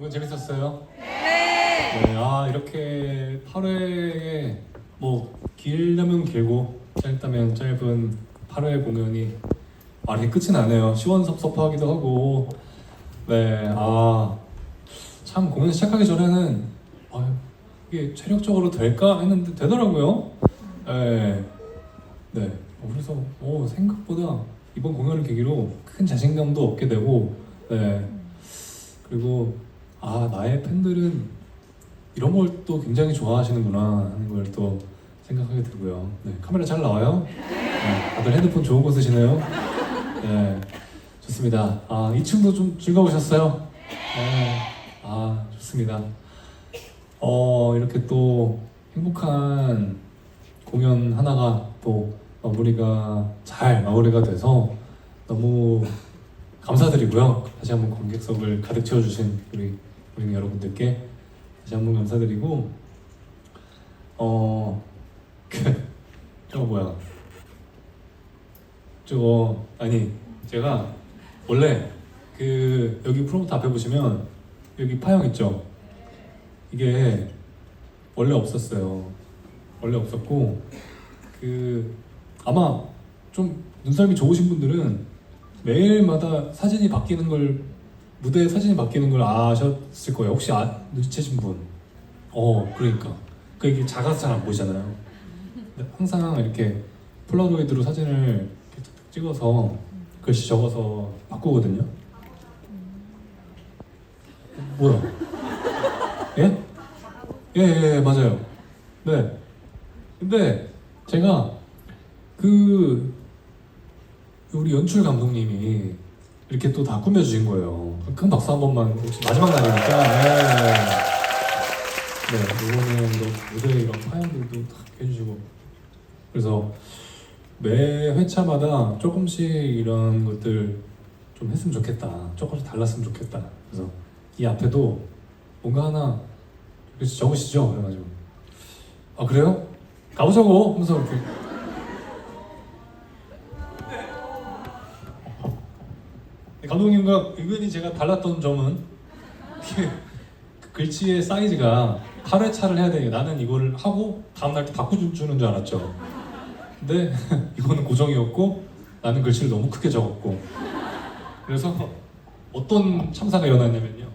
이번 재밌었어요? 네. 네, 아 이렇게 8회에 뭐 길다면 길고 짧다면 짧은 8회 공연이 아 이렇게 끝이 나네요. 시원섭섭하기도 하고 네, 아참 공연 시작하기 전에는 아 이게 체력적으로 될까 했는데 되더라고요. 네, 네. 어, 그래서 오, 생각보다 이번 공연을 계기로 큰 자신감도 얻게 되고 네. 그리고 아 나의 팬들은 이런 걸 또 굉장히 좋아하시는구나 하는 걸 또 생각하게 되고요. 네, 카메라 잘 나와요? 네, 다들 핸드폰 좋은 거 쓰시네요. 네, 좋습니다. 아 2층도 좀 즐거우셨어요? 네, 아 좋습니다. 어 이렇게 또 행복한 공연 하나가 또 마무리가 잘 마무리가 돼서 너무 감사드리고요. 다시 한번 관객석을 가득 채워주신 우리 우리 여러분들께 다시 한 번 감사드리고 어 그, 저거 뭐야? 저거 아니 제가 원래 그 여기 프로모터 앞에 보시면 여기 파형 있죠? 이게 원래 없었어요. 원래 없었고 그 아마 좀 눈썰미 좋으신 분들은 매일마다 사진이 바뀌는 걸 무대 사진이 바뀌는 걸 아셨을 거예요. 혹시 아, 눈치채신 분? 어, 그러니까. 그 이게 작아서 잘 안 보이잖아요. 항상 이렇게 폴라로이드로 사진을 찍어서 글씨 적어서 바꾸거든요. 뭐야? 예? 예, 예, 예, 맞아요. 네. 근데 제가 그 우리 연출 감독님이 이렇게 또 다 꾸며주신 거예요. 큰 박수 한 번만 혹시 마지막 날이니까. 네. 네, 이번에 또 무대 이런 파양들도 다 해주시고 그래서 매 회차마다 조금씩 이런 것들 좀 했으면 좋겠다. 조금씩 달랐으면 좋겠다. 그래서 이 앞에도 뭔가 하나 적으시죠? 그래가지고 아 그래요? 가보자고 하면서 이렇게 감독님과 의견이 제가 달랐던 점은 글씨의 사이즈가 8회차를 해야 되니까 나는 이거를 하고 다음날 또 바꿔주는 줄 알았죠. 근데 이거는 고정이었고 나는 글씨를 너무 크게 적었고 그래서 어떤 참사가 일어났냐면요.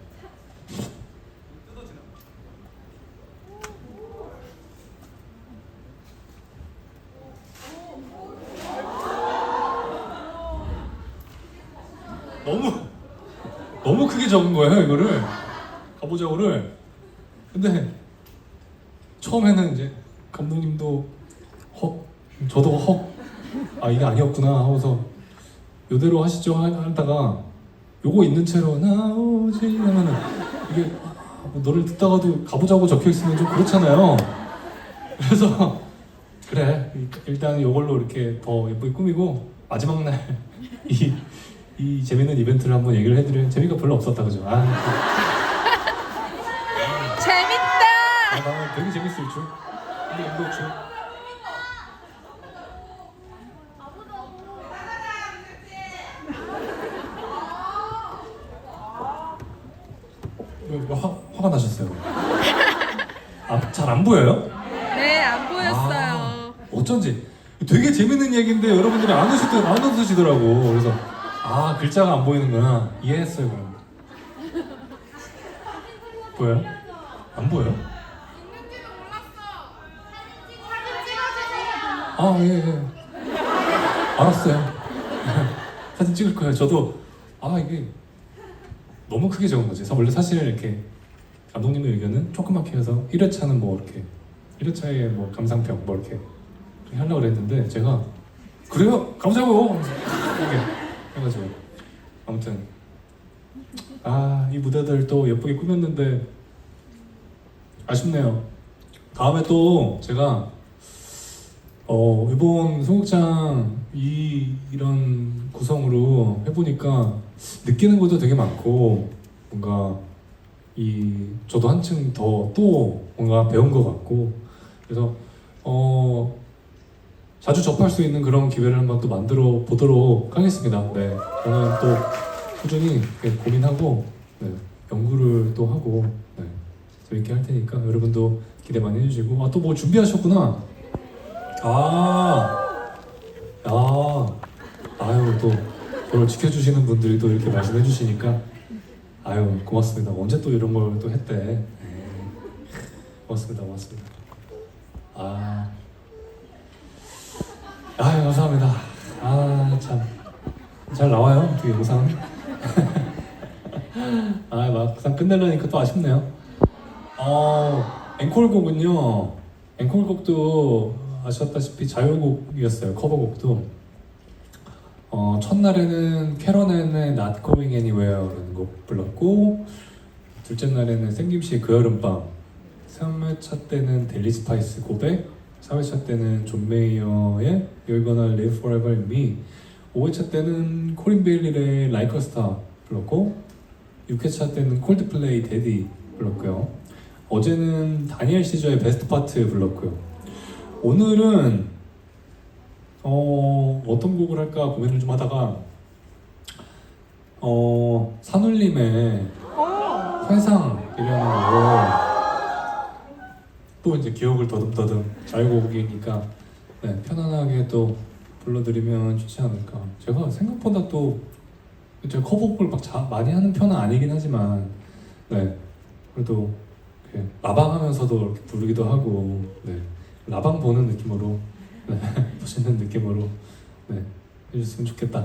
너무 너무 크게 적은 거예요 이거를. 가보자고를 근데 처음에는 이제 감독님도 헉 저도 헉아 이게 아니었구나 하고서 요대로 하시죠 하- 하다가 요거 있는 채로 나오지 하면은 이게 아, 뭐 노래를 듣다가도 가보자고 적혀 있으면 좀 그렇잖아요. 그래서 그래 일단 요걸로 이렇게 더 예쁘게 꾸미고 마지막 날 이 이 재밌는 이벤트를 한번 얘기를 해드려요. 재미가 별로 없었다 그죠? 아, 재밌다. 아, 나 되게 재밌을 줄. 근데 이거 줄. 왜, 왜 화, 화가 나셨어요? 아, 잘 안 보여요? 네, 안 보였어요. 어쩐지 되게 재밌는 얘기인데 여러분들이 안 웃으시더라고. 그래서 아 글자가 안 보이는구나 이해했어요 그럼. 보여요? 안 보여요? 아 예, 예. 알았어요. 사진 찍을 거예요. 저도 아 이게 너무 크게 적은 거지. 원래 사실 이렇게 감독님의 의견은 조그맣게 해서 1회차는 뭐 이렇게 1회차에 뭐 감상평 뭐 이렇게 하려고 그랬는데 제가 그래요 하면서 이렇게 해가지고. 아무튼. 아 이 무대들 또 예쁘게 꾸몄는데 아쉽네요. 다음에 또 제가 어 이번 소극장 이 이런 구성으로 해보니까 느끼는 것도 되게 많고 뭔가 이 저도 한층 더 또 뭔가 배운 것 같고. 그래서 어 자주 접할 수 있는 그런 기회를 한번 또 만들어 보도록 하겠습니다. 네, 저는 또 꾸준히 고민하고 네, 연구를 또 하고 네, 재밌게 할 테니까 여러분도 기대 많이 해주시고. 아 또 뭐 준비하셨구나. 아, 아, 아유 또 저를 지켜주시는 분들이 또 이렇게 말씀해 주시니까. 아유 고맙습니다. 언제 또 이런 걸 또 했대? 네. 고맙습니다 고맙습니다. 아 아유 감사합니다. 아 참. 잘 나와요 어떻게 영상. 아 막상 끝내려니까 또 아쉽네요. 어 앵콜곡은요. 앵콜곡도 아셨다시피 자유곡이었어요 커버곡도. 어, 첫날에는 캐러넨의 Not Going Anywhere라는 곡 불렀고 둘째 날에는 생김씨의 그 여름밤 3회차 때는 델리 스파이스 고백 4회차 때는 존 메이어의 You're Gonna Live Forever in Me 5회차 때는 코린 베일리의 Like a Star 불렀고 6회차 때는 콜드플레이 데디 불렀고요. 어제는 다니엘 시저의 베스트 파트 불렀고요. 오늘은 어, 어떤 곡을 할까 고민을 좀 하다가 어, 산울림의 회상이라는 곡을 또 이제 기억을 더듬더듬 자유곡이니까 네, 편안하게 또 불러드리면 좋지 않을까. 제가 생각보다 또 제가 커버곡을 막 자, 많이 하는 편은 아니긴 하지만 네 그래도 이렇게 라방하면서도 이렇게 부르기도 하고 네 라방 보는 느낌으로 네, 멋있는 느낌으로 네 해줬으면 좋겠다.